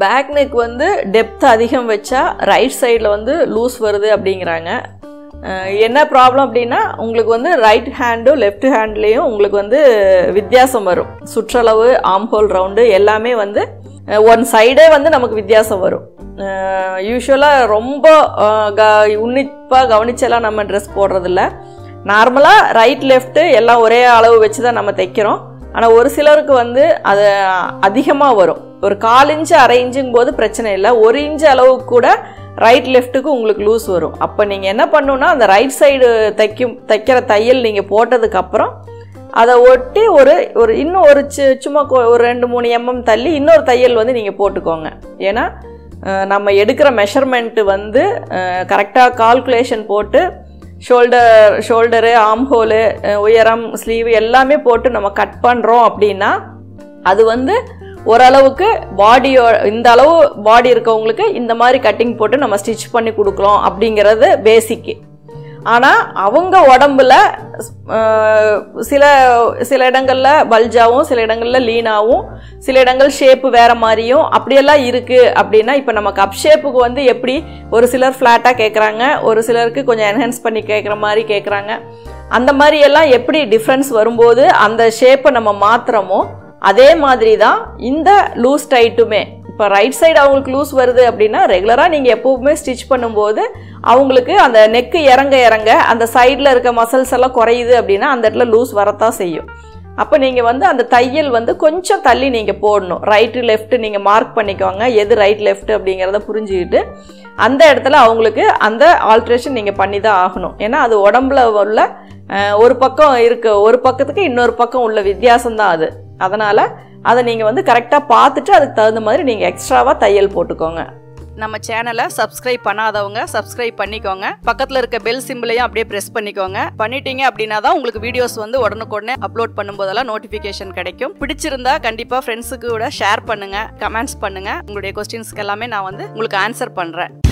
Back neck வந்து depth அதிகம் வச்சா ரைட் சைடில் வந்து லூஸ் வருது அப்படிங்கிறாங்க. என்ன ப்ராப்ளம் அப்படின்னா உங்களுக்கு வந்து ரைட் ஹேண்டும் லெஃப்ட் ஹேண்ட்லேயும் உங்களுக்கு வந்து வித்தியாசம் வரும். சுற்றளவு ஆம்ஹோல் ரவுண்டு எல்லாமே வந்து ஒன் சைடே வந்து நமக்கு வித்தியாசம் வரும். யூஸ்வலாக ரொம்ப க உன்னிப்பாக கவனிச்செல்லாம் நம்ம ட்ரெஸ் போடுறதில்ல. நார்மலாக ரைட் லெஃப்ட்டு எல்லாம் ஒரே அளவு வச்சு தான் நம்ம தைக்கிறோம். ஆனால் ஒரு சிலருக்கு வந்து அது அதிகமாக வரும். ஒரு கால் இன்ச்சு அரை இன்ச்சுங்க போது பிரச்சனை இல்லை. ஒரு இன்ச்சு அளவுக்கு கூட ரைட் லெஃப்ட்டுக்கு உங்களுக்கு லூஸ் வரும். அப்போ நீங்கள் என்ன பண்ணுன்னா அந்த ரைட் சைடு தைக்கும் தைக்கிற தையல் நீங்கள் போட்டதுக்கப்புறம் அதை ஒட்டி ஒரு ஒரு இன்னும் ஒரு சு சும்மா ஒரு ரெண்டு மூணு எம்எம் தள்ளி இன்னொரு தையல் வந்து நீங்கள் போட்டுக்கோங்க. ஏன்னா நம்ம எடுக்கிற மெஷர்மெண்ட்டு வந்து கரெக்டாக கால்குலேஷன் போட்டு ஷோல்டர் ஷோல்டரு ஆம்ஹோலு உயரம் ஸ்லீவ் எல்லாமே போட்டு நம்ம கட் பண்ணுறோம் அப்படின்னா அது வந்து ஓரளவுக்கு பாடியோ இந்த அளவு பாடி இருக்கவங்களுக்கு இந்த மாதிரி கட்டிங் போட்டு நம்ம ஸ்டிச் பண்ணி கொடுக்குறோம் அப்படிங்கிறது பேசிக்கு ஆனால் அவங்க உடம்புல சில சில இடங்களில் பல்ஜாவும் சில இடங்களில் லீனாவும் சில இடங்கள் ஷேப்பு வேறு மாதிரியும் அப்படியெல்லாம் இருக்குது அப்படின்னா இப்போ நம்ம கப் ஷேப்புக்கு வந்து எப்படி ஒரு சிலர் ஃப்ளாட்டாக கேட்குறாங்க ஒரு சிலருக்கு கொஞ்சம் என்ஹான்ஸ் பண்ணி கேட்குற மாதிரி கேட்குறாங்க அந்த மாதிரி எல்லாம் எப்படி டிஃப்ரென்ஸ் வரும்போது அந்த ஷேப்பை நம்ம மாத்துறோமோ அதே மாதிரி தான் இந்த லூஸ் டைட்டுமே இப்போ ரைட் சைடு அவங்களுக்கு லூஸ் வருது அப்படின்னா ரெகுலராக நீங்கள் எப்போவுமே ஸ்டிச் பண்ணும்போது அவங்களுக்கு அந்த நெக்கு இறங்க இறங்க அந்த சைடில் இருக்க மசில்ஸ் எல்லாம் குறையுது அப்படின்னா அந்த இடத்துல லூஸ் வரத்தான் செய்யும். அப்போ நீங்கள் வந்து அந்த தையல் வந்து கொஞ்சம் தள்ளி நீங்கள் போடணும். ரைட்டு லெஃப்ட்டு நீங்கள் மார்க் பண்ணிக்கோங்க. எது ரைட் லெஃப்ட் அப்படிங்கிறத புரிஞ்சுக்கிட்டு அந்த இடத்துல அவங்களுக்கு அந்த ஆல்ட்ரேஷன் நீங்கள் பண்ணி தான் ஆகணும். ஏன்னா அது உடம்புல உள்ள ஒரு பக்கம் இருக்க. ஒரு பக்கத்துக்கு இன்னொரு பக்கம் உள்ள வித்தியாசம்தான் அது. அதனால் அதை நீங்கள் வந்து கரெக்டாக பார்த்துட்டு அதுக்கு தகுந்த மாதிரி நீங்கள் எக்ஸ்ட்ராவாக தையல் போட்டுக்கோங்க. நம்ம சேனலை சப்ஸ்கிரைப் பண்ணாதவங்க சப்ஸ்கிரைப் பண்ணிக்கோங்க. பக்கத்தில் இருக்க பெல் சிம்பிளையும் அப்படியே ப்ரெஸ் பண்ணிக்கோங்க. பண்ணிட்டீங்க அப்படின்னா தான் உங்களுக்கு வீடியோஸ் வந்து உடனுக்குடனே அப்லோட் பண்ணும்போதெல்லாம் நோட்டிஃபிகேஷன் கிடைக்கும். பிடிச்சிருந்தா கண்டிப்பாக ஃப்ரெண்ட்ஸுக்கு கூட ஷேர் பண்ணுங்கள் கமெண்ட்ஸ் பண்ணுங்கள் உங்களுடைய கொஸ்டின்ஸ்க்கு எல்லாமே நான் வந்து உங்களுக்கு ஆன்சர் பண்ணுறேன்